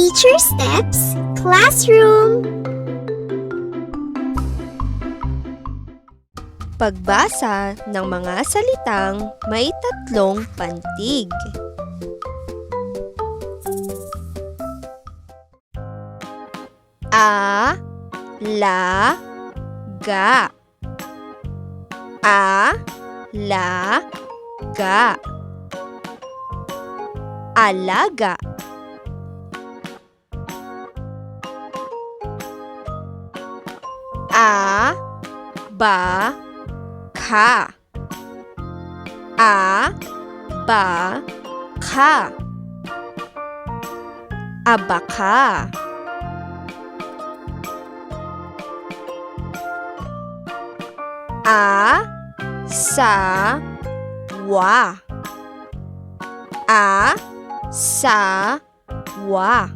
Teacher Steps Classroom Pagbasa ng mga salitang may tatlong pantig. A, la, ga. A, la, ga. Alaga. A, ba, ka. A, ba, ka. Abaka. A, sa, wa. A, sa, wa.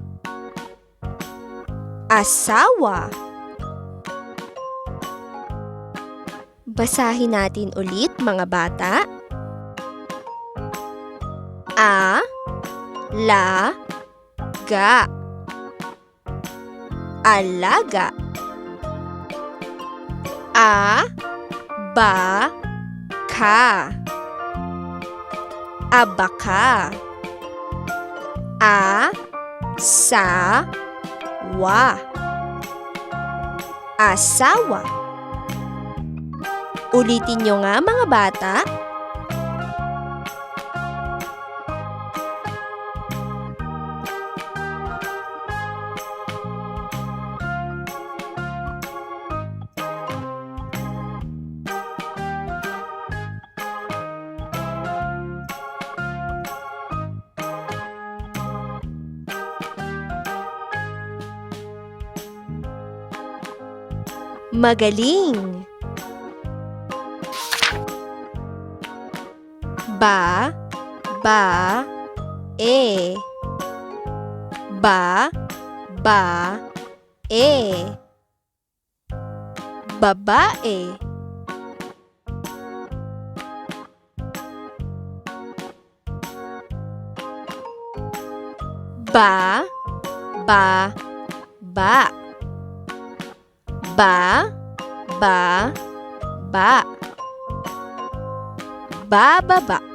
Asawa. Basahin natin ulit mga bata. A, la, ga. Alaga. A, ba, ka. Abaka. A, sa, wa. Asawa. Ulitin nyo nga mga bata. Magaling! Ba, ba, e. Ba, ba, e. Babae. Ba, ba, ba. Ba, ba, ba. Bababa. Ba, ba,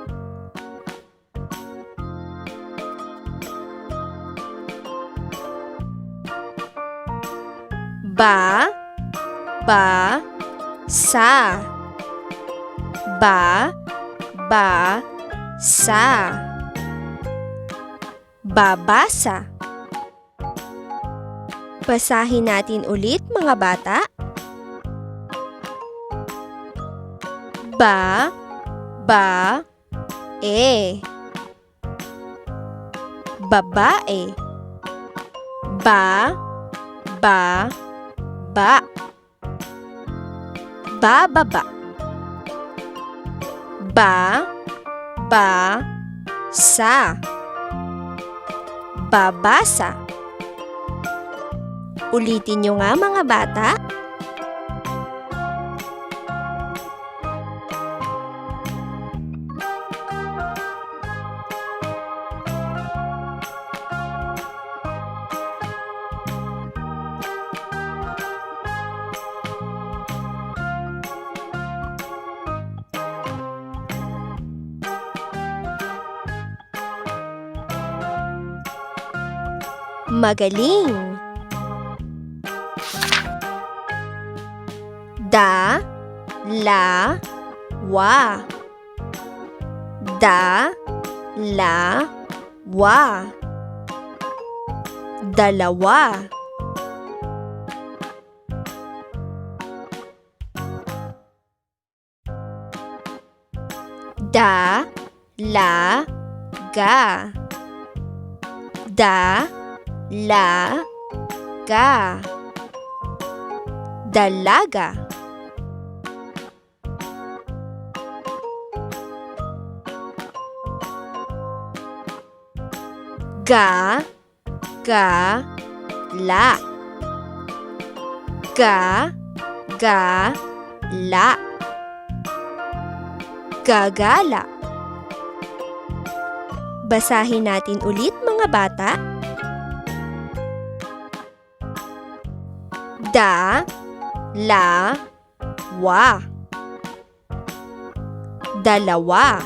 sa. Ba, ba, sa. Babasa. Basahin natin ulit mga bata. Ba, ba, e. Babae. Ba, ba, ba. Bababa. Ba, ba, sa. Babasa. Ulitin nyo nga mga bata. Magaling! Da, la, wa. Da, la, wa. Dalawa. Da, la, ga. Da, la, ga. Dalaga. Ga, ga, la. Ga, ga, la. Gagala. Basahin natin ulit mga bata. Da, la, wa. Dalawa.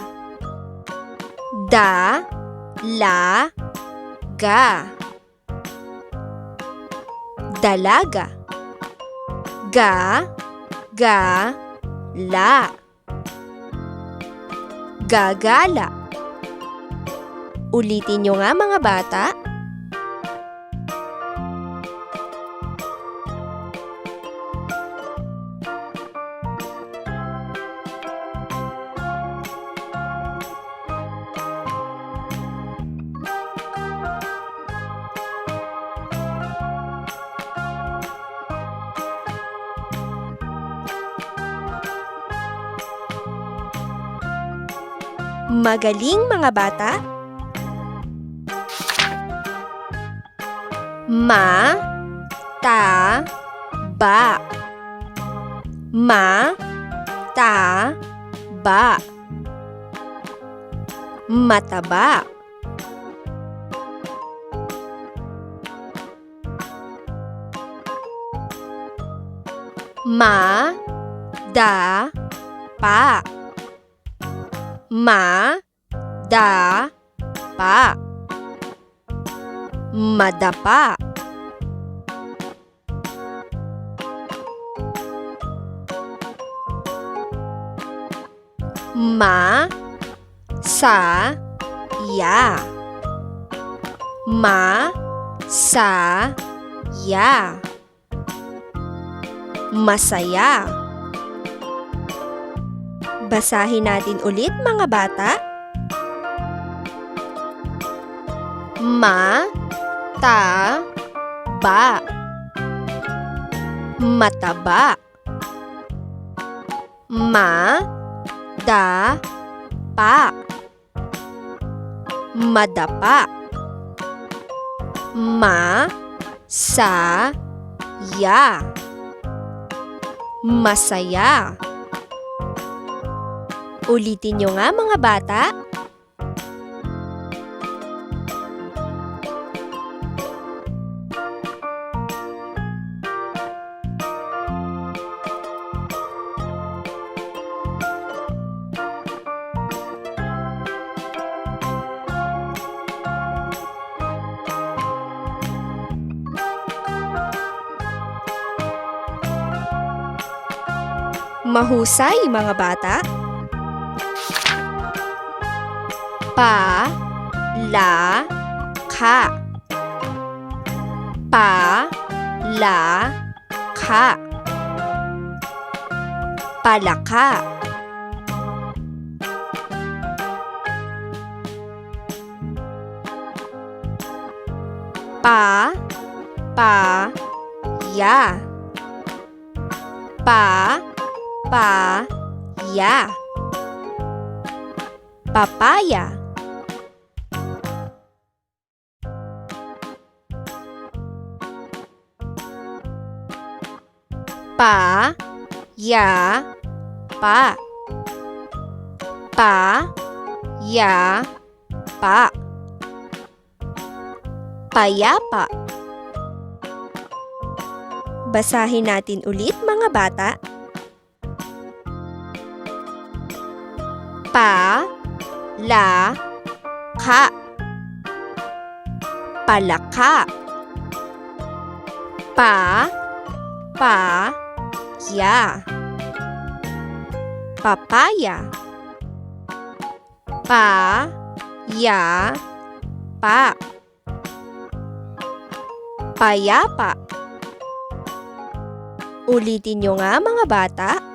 Da, la, ga. Dalaga. Ga, ga, la. Gagala. Ulitin nyo nga mga bata. Magaling mga bata. Ma, ta, ba. Ma, ta, ba. Mataba. Ma, da, pa. Ma, da, pa. Madapa. Ma, sa, ya. Ma, sa, ya. Masaya. Basahin natin ulit mga bata. Ma, ta, ba. Mataba. Ma, da, pa. Madapa. Ma, sa, ya. Masaya. Ulitin nyo nga mga bata. Mahusay mga bata. Pa, la, ka. Pa, la, ka. Palaka. Pa, pa, ya. Pa, pa, ya. Papaya. Pa, ya, pa. Pa, ya, pa. Payapa. Basahin natin ulit mga bata. Pa, la, ka. Palaka. Pa, pa, ya. Papaya. Pa, ya, pa. Payapa. Ulitin nyo nga mga bata.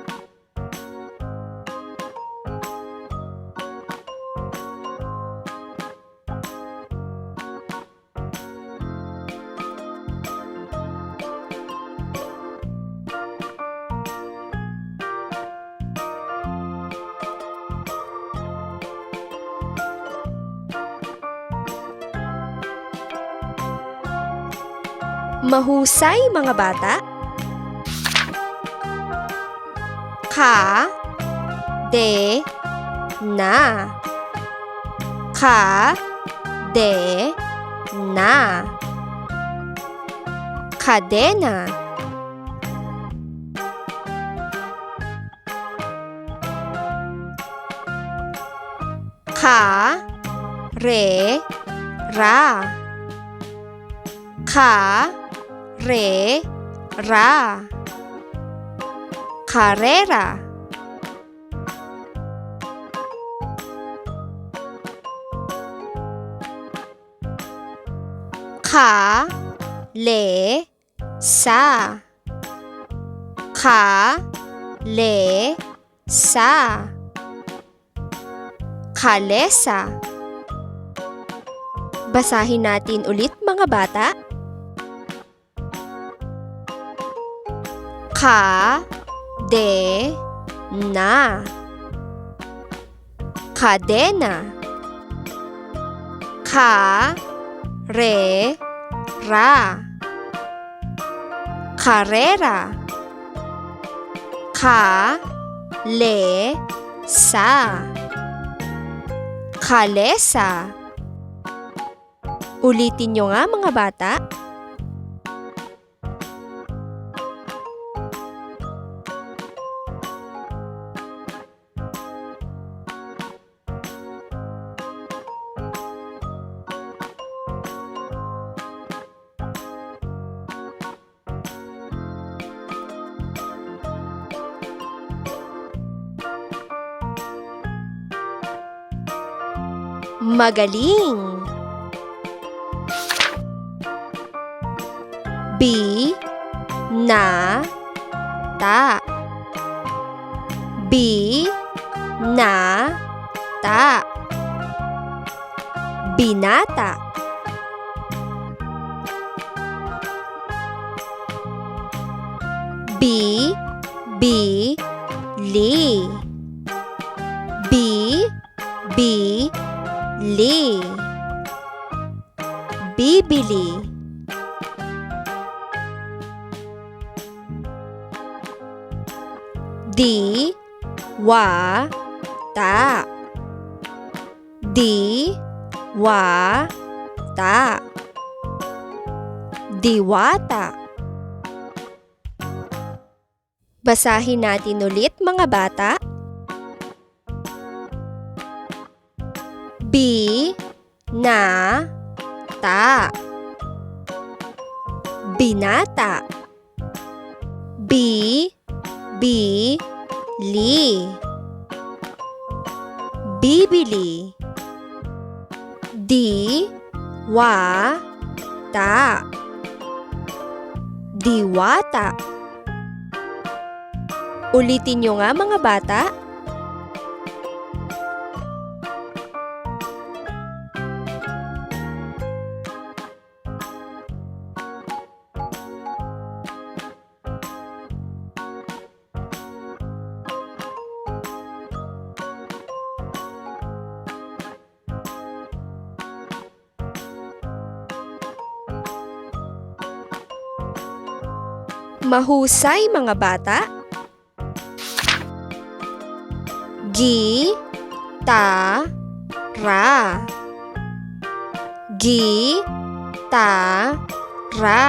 Mahusay mga bata. Ka de na. Ka de na. Kadena. Ka re ra. Ka re, ra. Karera. Ka, le, sa. Ka, le, sa. Kalesa. Basahin natin ulit mga bata. Ka, de, na. Kadena. Ka, re, ra. Karera. Ka, le, sa. Kalesa. Ulitin nyo nga mga bata. Magaling! B. Na. Ta. B. Na. Ta. Binata. B. B. Li. B. B li Bibili. Di wa ta. Di wa ta. Diwata. Basahin natin ulit mga bata. B na ta. Binata. B B li. Bibili. Di wa ta. Diwata. Ulitin nyo nga mga bata. Mahusay mga bata. Gi ta ra. Gi ta ra.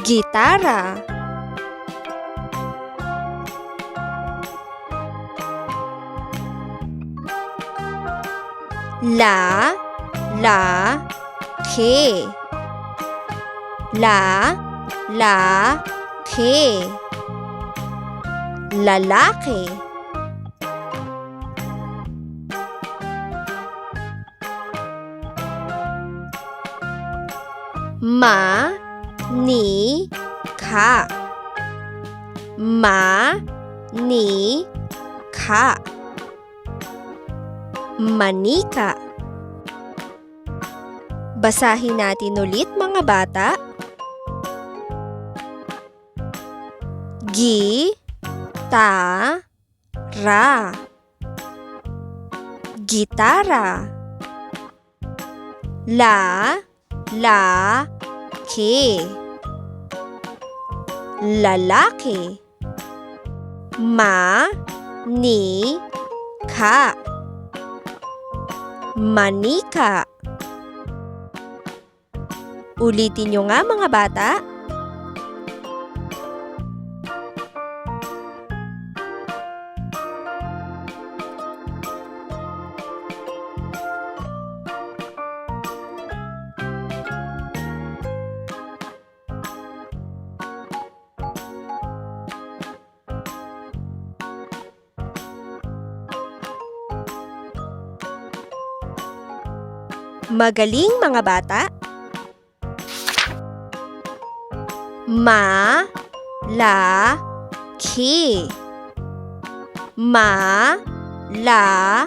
Gitara. La la ke. La la ke lalaki. Ma ni ka. Ma ni ka. Manika. Basahin natin ulit mga bata. Gi ta ra. Gitara. La la ke. Lalaki. Ma ni ka. Manika. Ulitin nyo nga mga bata. Magaling mga bata. Ma la ki. Ma la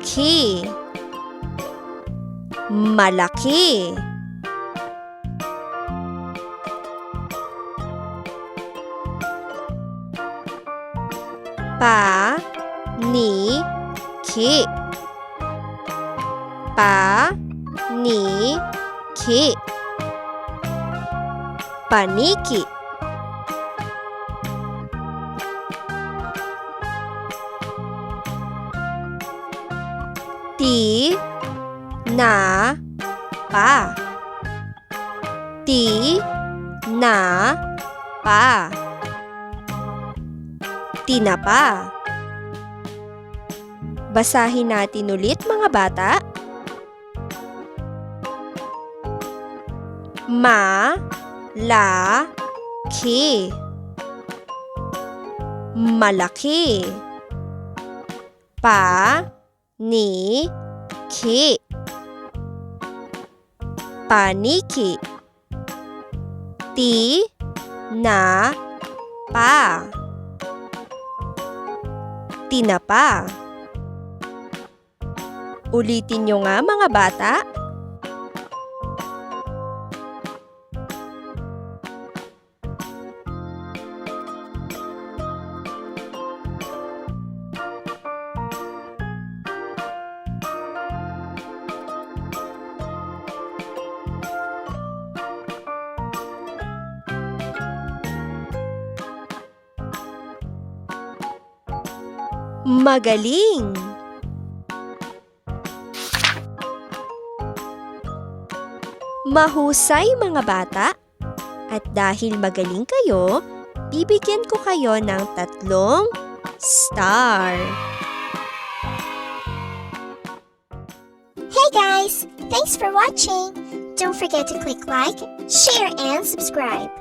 ki. Malaki. Pa ni ki. Pa ni ki. Paniki. Ti na pa. Ti na pa. Tinapa. Basahin natin ulit mga bata. Ma la ki. Malaki. Pa ni ki. Paniki. Ti na pa. Tinapa. Ulitin nyo nga mga bata. Magaling! Mahusay mga bata! At dahil magaling kayo, bibigyan ko kayo ng tatlong star. Hey guys! Thanks for watching! Don't forget to click like, share, and subscribe.